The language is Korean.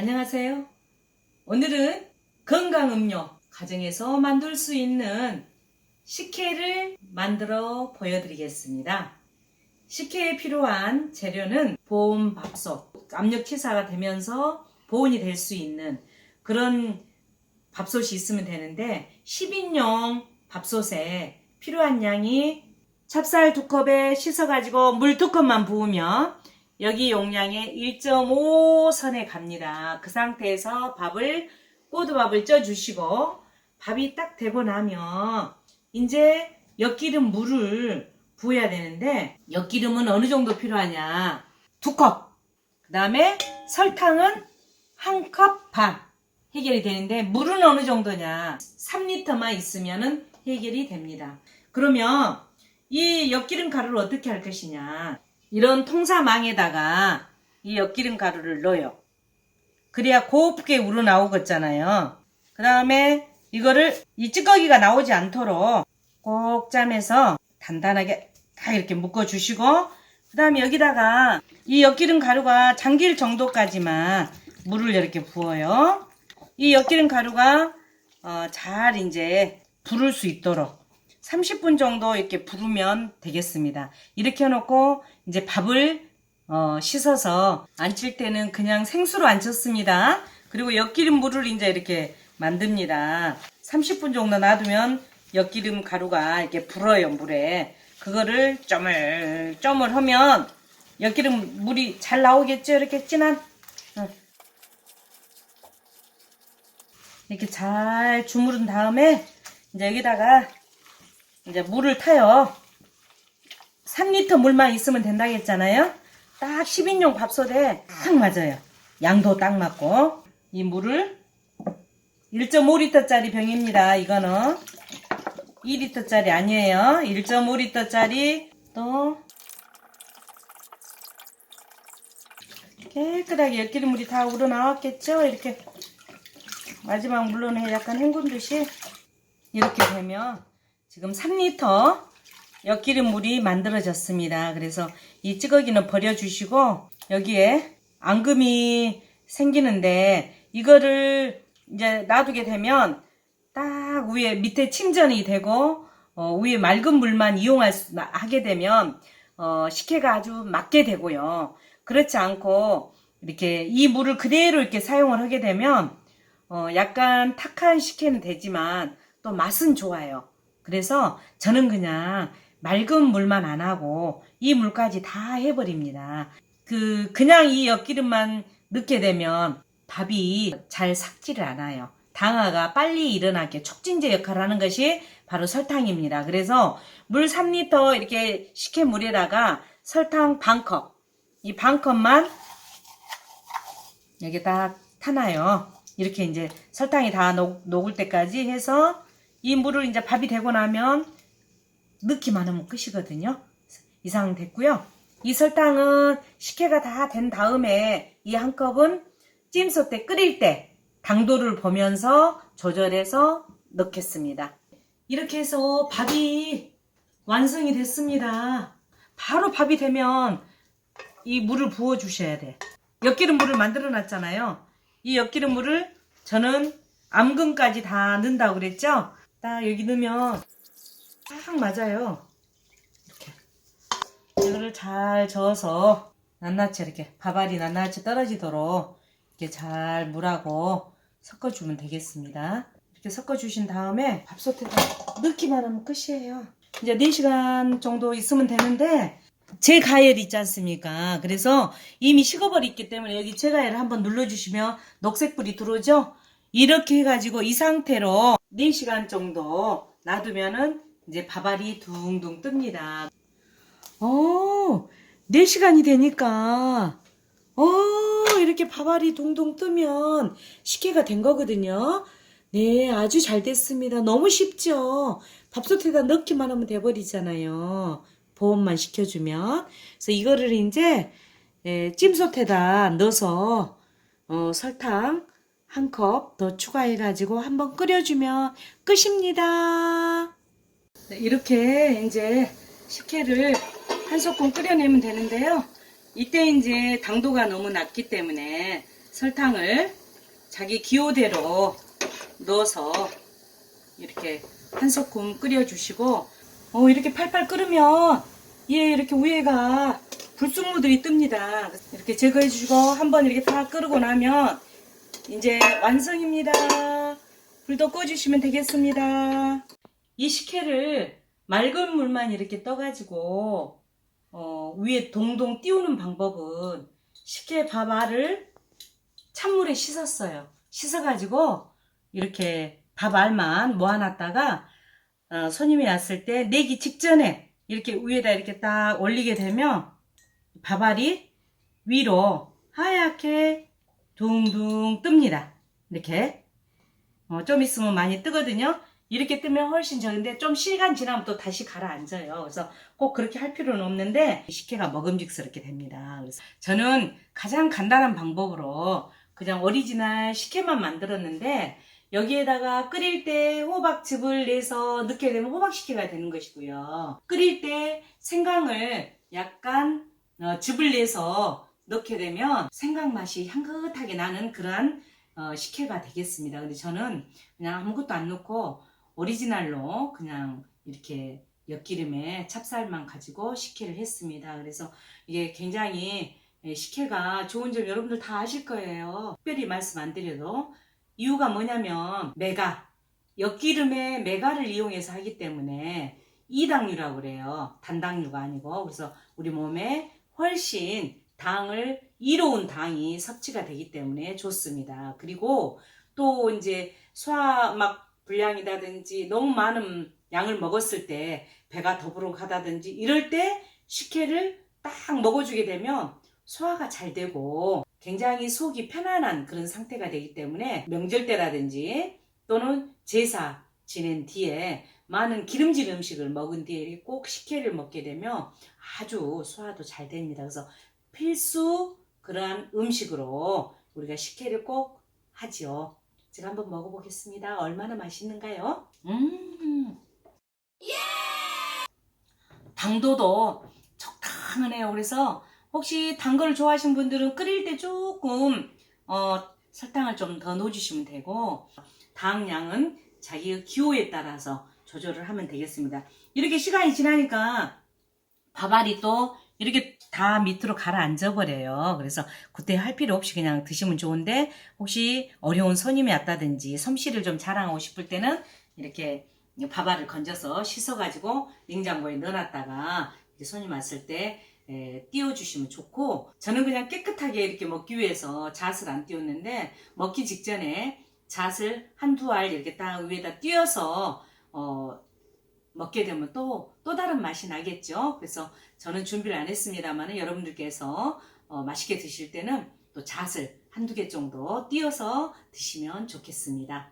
안녕하세요. 오늘은 건강 음료 가정에서 만들 수 있는 식혜를 만들어 보여드리겠습니다. 식혜에 필요한 재료는 보온 밥솥, 압력 치사가 되면서 보온이 될 수 있는 그런 밥솥이 있으면 되는데 10인용 밥솥에 필요한 양이 찹쌀 두 컵에 씻어가지고 물두 컵만 부으면 여기 용량의 1.5 선에 갑니다. 그 상태에서 밥을 꼬두밥을 쪄주시고 밥이 딱 되고 나면 이제 엿기름 물을 부어야 되는데 엿기름은 어느 정도 필요하냐 두 컵. 그 다음에 설탕은 한 컵 반 해결이 되는데 물은 어느 정도냐 3리터만 있으면 해결이 됩니다. 그러면 이 엿기름 가루를 어떻게 할 것이냐 이런 통사망에다가 이 엿기름 가루를 넣어요. 그래야 곱게 우러나오겠잖아요. 그 다음에 이거를 이 찌꺼기가 나오지 않도록 꼭 짜면서 단단하게 다 이렇게 묶어주시고 그 다음에 여기다가 이 엿기름 가루가 잠길 정도까지만 물을 이렇게 부어요. 이 엿기름 가루가 어, 잘 이제 부를 수 있도록 30분 정도 이렇게 부르면 되겠습니다. 이렇게 해놓고 이제 밥을 어, 씻어서 안칠 때는 그냥 생수로 안 쳤습니다. 그리고 엿기름 물을 이제 이렇게 만듭니다. 30분 정도 놔두면 엿기름 가루가 이렇게 불어요, 물에. 그거를 쪼물쪼물 하면 엿기름 물이 잘 나오겠죠? 이렇게 진한. 어. 이렇게 잘 주무른 다음에 이제 여기다가 이제 물을 타요. 3리터 물만 있으면 된다고 했잖아요. 딱 10인용 밥솥에 딱 맞아요. 양도 딱 맞고. 이 물을 1.5리터짜리 병입니다. 이거는 2리터짜리 아니에요. 1.5리터짜리 또 깨끗하게 엿기름 물이 다 우러나왔겠죠? 이렇게 마지막 물로는 약간 헹군 듯이 이렇게 되면 지금 3리터 엿기름 물이 만들어졌습니다. 그래서 이 찌꺼기는 버려주시고 여기에 앙금이 생기는데 이거를 이제 놔두게 되면 딱 위에 밑에 침전이 되고 어, 위에 맑은 물만 이용할 수, 하게 되면 어, 식혜가 아주 맞게 되고요. 그렇지 않고 이렇게 이 물을 그대로 이렇게 사용을 하게 되면 어, 약간 탁한 식혜는 되지만 또 맛은 좋아요. 그래서 저는 그냥 맑은 물만 안 하고 이 물까지 다 해버립니다. 그 그냥 이 엿기름만 넣게 되면 밥이 잘 삭지를 않아요. 당화가 빨리 일어나게 촉진제 역할을 하는 것이 바로 설탕입니다. 그래서 물 3리터 이렇게 식혜 물에다가 설탕 반컵 이 반컵만 여기 딱 타놔요. 이렇게 이제 설탕이 다 녹, 녹을 때까지 해서 이 물을 이제 밥이 되고 나면 넣기만 하면 끝이거든요. 이상 됐고요. 이 설탕은 식혜가 다 된 다음에 이 한 컵은 찜소 때 끓일 때 당도를 보면서 조절해서 넣겠습니다. 이렇게 해서 밥이 완성이 됐습니다. 바로 밥이 되면 이 물을 부어 주셔야 돼. 엿기름 물을 만들어 놨잖아요. 이 엿기름 물을 저는 암금까지 다 넣는다고 그랬죠? 딱 여기 넣으면 딱 맞아요. 이렇게. 이거를 잘 저어서 낱낱이 이렇게 밥알이 낱낱이 떨어지도록 이렇게 잘 물하고 섞어주면 되겠습니다. 이렇게 섞어주신 다음에 밥솥에다 넣기만 하면 끝이에요. 이제 4시간 정도 있으면 되는데 제 가열 있지 않습니까? 그래서 이미 식어버렸기 때문에 여기 제 가열을 한번 눌러주시면 녹색불이 들어오죠? 이렇게 해가지고 이 상태로 4시간 정도 놔두면은 이제 밥알이 둥둥 뜹니다. 어, 4시간이 되니까, 어, 이렇게 밥알이 둥둥 뜨면 식혜가 된 거거든요. 네, 아주 잘 됐습니다. 너무 쉽죠? 밥솥에다 넣기만 하면 돼버리잖아요. 보온만 시켜주면. 그래서 이거를 이제, 예, 찜솥에다 넣어서, 어, 설탕 한 컵 더 추가해가지고 한번 끓여주면 끝입니다. 네, 이렇게 이제 식혜를 한 소끔 끓여내면 되는데요. 이때 이제 당도가 너무 낮기 때문에 설탕을 자기 기호대로 넣어서 이렇게 한 소끔 끓여주시고 어, 이렇게 팔팔 끓으면 얘 이렇게 위에가 불순물들이 뜹니다. 이렇게 제거해 주시고 한번 이렇게 다 끓고 나면 이제 완성입니다. 불도 꺼주시면 되겠습니다. 이 식혜를 맑은 물만 이렇게 떠가지고 어, 위에 동동 띄우는 방법은 식혜 밥알을 찬물에 씻었어요. 씻어가지고 이렇게 밥알만 모아놨다가 어, 손님이 왔을 때 내기 직전에 이렇게 위에다 이렇게 딱 올리게 되면 밥알이 위로 하얗게 둥둥 뜹니다. 이렇게 어, 좀 있으면 많이 뜨거든요. 이렇게 뜨면 훨씬 적은데 좀 시간 지나면 또 다시 가라앉아요. 그래서 꼭 그렇게 할 필요는 없는데 식혜가 먹음직스럽게 됩니다. 그래서 저는 가장 간단한 방법으로 그냥 오리지널 식혜만 만들었는데 여기에다가 끓일 때 호박즙을 내서 넣게 되면 호박식혜가 되는 것이고요. 끓일 때 생강을 약간 어, 즙을 내서 넣게 되면 생강 맛이 향긋하게 나는 그러한 어, 식혜가 되겠습니다. 근데 저는 그냥 아무것도 안 넣고 오리지널로 그냥 이렇게 엿기름에 찹쌀만 가지고 식혜를 했습니다. 그래서 이게 굉장히 예, 식혜가 좋은 점 여러분들 다 아실 거예요. 특별히 말씀 안 드려도 이유가 뭐냐면 메가 엿기름에 메가를 이용해서 하기 때문에 이당류라고 그래요. 단당류가 아니고 그래서 우리 몸에 훨씬 당을 이로운 당이 섭취가 되기 때문에 좋습니다. 그리고 또 이제 소화막 불량이라든지 너무 많은 양을 먹었을 때 배가 더부룩하다든지 이럴 때 식혜를 딱 먹어주게 되면 소화가 잘 되고 굉장히 속이 편안한 그런 상태가 되기 때문에 명절 때라든지 또는 제사 지낸 뒤에 많은 기름진 음식을 먹은 뒤에 꼭 식혜를 먹게 되면 아주 소화도 잘 됩니다. 그래서 필수 그러한 음식으로 우리가 식혜를 꼭 하지요. 제가 한번 먹어보겠습니다. 얼마나 맛있는가요? 음. 당도도 적당하네요. 그래서 혹시 단걸 좋아하시는 분들은 끓일 때 조금 어, 설탕을 좀 더 넣어주시면 되고 당 양은 자기 기호에 따라서 조절을 하면 되겠습니다. 이렇게 시간이 지나니까 밥알이 또 이렇게 다 밑으로 가라앉아 버려요. 그래서 그때 할 필요 없이 그냥 드시면 좋은데 혹시 어려운 손님이 왔다든지 솜씨를 좀 자랑하고 싶을 때는 이렇게 밥알을 건져서 씻어가지고 냉장고에 넣어놨다가 손님 왔을 때 에, 띄워주시면 좋고 저는 그냥 깨끗하게 이렇게 먹기 위해서 잣을 안 띄웠는데 먹기 직전에 잣을 한두 알 이렇게 딱 위에다 띄워서 어, 먹게 되면 또, 또 다른 맛이 나겠죠. 그래서 저는 준비를 안 했습니다만 여러분들께서 어, 맛있게 드실 때는 또 잣을 한두 개 정도 띄어서 드시면 좋겠습니다.